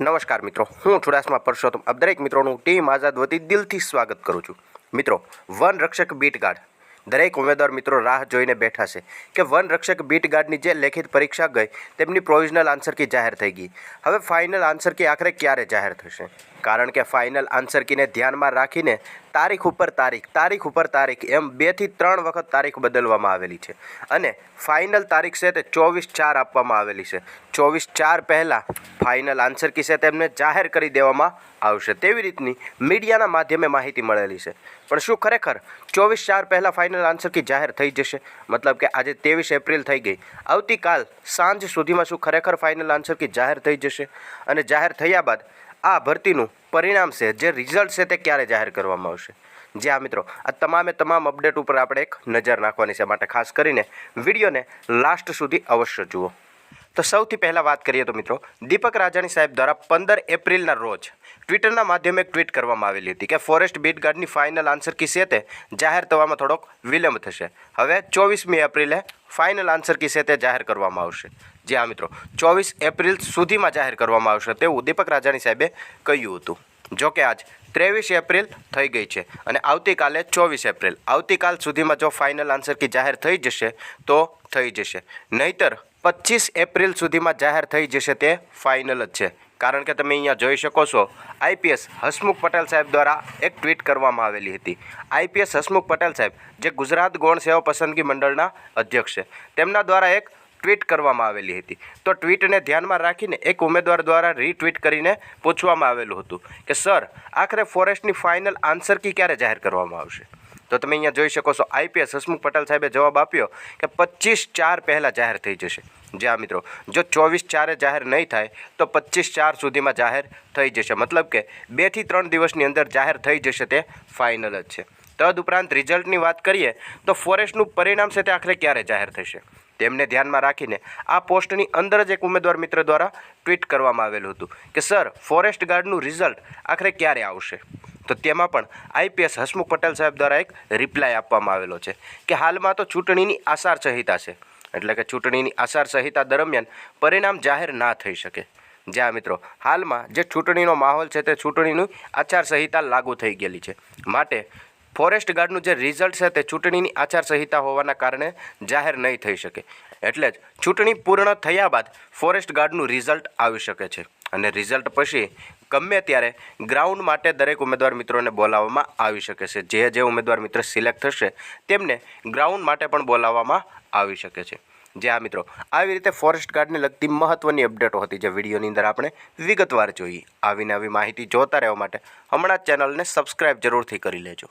નમસ્કાર મિત્રો, હું ચુડાસમા પરસોત્તમ. આપ દરેક મિત્રોનું ટીમ આઝાદ વતી દિલથી સ્વાગત કરું છું. મિત્રો, વન રક્ષક બીટ ગાર્ડ. દરેક ઉમેદવાર મિત્રો રાહ જોઈને બેઠા છે કે વન રક્ષક બીટ ગાર્ડની જે લેખિત પરીક્ષા ગઈ, તેમની પ્રોવિઝનલ આન્સર કી જાહેર થઈ ગઈ. હવે ફાઇનલ આન્સર કી આખરે ક્યારે જાહેર થશે? કારણ કે ફાઇનલ આન્સર કીને ધ્યાનમાં રાખીને તારીખ ઉપર તારીખ તારીખ ઉપર તારીખ એમ બેથી ત્રણ વખત તારીખ બદલવામાં આવેલી છે. અને ફાઇનલ તારીખ છે તે ચોવીસ ચાર આપવામાં આવેલી છે. ચોવીસ ચાર પહેલાં ફાઇનલ આન્સર કી છે તેમને જાહેર કરી દેવામાં આવશે. તેવી રીતની મીડિયાના માધ્યમે માહિતી મળેલી છે. પણ શું ખરેખર ચોવીસ ચાર પહેલાં ફાઇનલ આન્સર કી જાહેર થઈ જશે? મતલબ કે આજે ત્રેવીસ એપ્રિલ થઈ ગઈ. આવતીકાલ સાંજ સુધીમાં શું ખરેખર ફાઇનલ આન્સર કી જાહેર થઈ જશે? અને જાહેર થયા બાદ આ ભરતીનું પરિણામ છે, જે રિઝલ્ટ છે તે ક્યારે જાહેર કરવામાં આવશે? જે આ મિત્રો, આ તમામે તમામ અપડેટ ઉપર આપણે એક નજર નાખવાની છે. માટે ખાસ કરીને વિડીયોને લાસ્ટ સુધી અવશ્ય જુઓ. તો સૌથી પહેલાં વાત કરીએ તો મિત્રો, દીપક રાજાણી સાહેબ દ્વારા પંદર એપ્રિલના રોજ ટ્વિટરના માધ્યમે એક ટ્વીટ કરવામાં આવેલી હતી કે ફોરેસ્ટ બીટ ગાર્ડની ફાઇનલ આન્સર કી છે તે જાહેર થવામાં થોડોક વિલંબ થશે. હવે ચોવીસમી એપ્રિલે ફાઇનલ આન્સર કી છે તે જાહેર કરવામાં આવશે. જે આ મિત્રો, ચોવીસ એપ્રિલ સુધીમાં જાહેર કરવામાં આવશે તેવું દીપક રાજાણી સાહેબે કહ્યું હતું. જો કે આજ ત્રેવીસ એપ્રિલ થઈ ગઈ છે અને આવતીકાલે ચોવીસ એપ્રિલ. આવતીકાલ સુધીમાં જો ફાઇનલ આન્સર કી જાહેર થઈ જશે તો થઈ જશે. નહીતર પચીસ એપ્રિલ સુધીમાં જાહેર થઈ જશે તે ફાઇનલ જ છે. કારણ કે તમે અહીંયા જોઈ શકો છો, આઈપીએસ હસમુખ પટેલ સાહેબ દ્વારા એક ટ્વીટ કરવામાં આવેલી હતી. આઈપીએસ હસમુખ પટેલ સાહેબ, જે ગુજરાત ગૌણ સેવા પસંદગી મંડળના અધ્યક્ષ છે, તેમના દ્વારા એક ટ્વીટ કરવામાં આવેલી હતી. તો ટ્વીટને ધ્યાનમાં રાખીને એક ઉમેદવાર દ્વારા રીટ્વીટ કરીને પૂછવામાં આવેલું હતું કે, સર, આખરે ફોરેસ્ટની ફાઇનલ આન્સર કી ક્યારે જાહેર કરવામાં આવશે? તો તમે અહીંયા જોઈ શકો છો, આઈપીએસ હસમુખ પટેલ સાહેબે જવાબ આપ્યો કે પચીસ ચાર પહેલાં જાહેર થઈ જશે. જ્યાં મિત્રો, જો ચોવીસ ચારે જાહેર નહીં થાય, તો પચીસ ચાર સુધીમાં જાહેર થઈ જશે. મતલબ કે બેથી ત્રણ દિવસની અંદર જાહેર થઈ જશે તે ફાઇનલ જ છે. તદઉપરાંત રિઝલ્ટની વાત કરીએ, તો ફોરેસ્ટનું પરિણામ છે તે આખરે ક્યારે જાહેર થશે? તેમને ધ્યાનમાં રાખીને આ પોસ્ટની અંદર જ એક ઉમેદવાર મિત્ર દ્વારા ટ્વીટ કરવામાં આવેલું હતું કે, સર, ફોરેસ્ટ ગાર્ડનું રિઝલ્ટ આખરે ક્યારે આવશે? તો તેમાં પણ આઈપીએસ હસમુખ પટેલ સાહેબ દ્વારા એક રિપ્લાય આપવામાં આવેલો છે કે હાલમાં તો ચૂંટણીની આસાર સંહિતા છે. એટલે કે ચૂંટણીની આસાર સંહિતા દરમિયાન પરિણામ જાહેર ના થઈ શકે. જ્યાં મિત્રો, હાલમાં જે ચૂંટણીનો માહોલ છે તે ચૂંટણીનું આચારસંહિતા લાગુ થઈ ગયેલી છે. માટે ફોરેસ્ટ ગાર્ડનું જે રિઝલ્ટ છે તે ચૂંટણીની આચાર સંહિતા હોવાના કારણે જાહેર નહીં થઈ શકે. એટલે જ ચૂંટણી પૂર્ણ થયા બાદ ફોરેસ્ટ ગાર્ડનું રિઝલ્ટ આવી શકે છે. અને રિઝલ્ટ પછી ગમે ત્યારે ગ્રાઉન્ડ માટે દરેક ઉમેદવાર મિત્રોને બોલાવવામાં આવી શકે છે. જે જે ઉમેદવાર મિત્ર સિલેક્ટ થશે, તેમને ગ્રાઉન્ડ માટે પણ બોલાવવામાં આવી શકે છે. જે આ મિત્રો, આવી રીતે ફોરેસ્ટ ગાર્ડને લગતી મહત્ત્વની અપડેટો હતી જે વિડીયોની અંદર આપણે વિગતવાર જોઈ. આવીને આવી માહિતી જોતા રહેવા માટે હમણાં જ ચેનલને સબસ્ક્રાઈબ જરૂરથી કરી લેજો.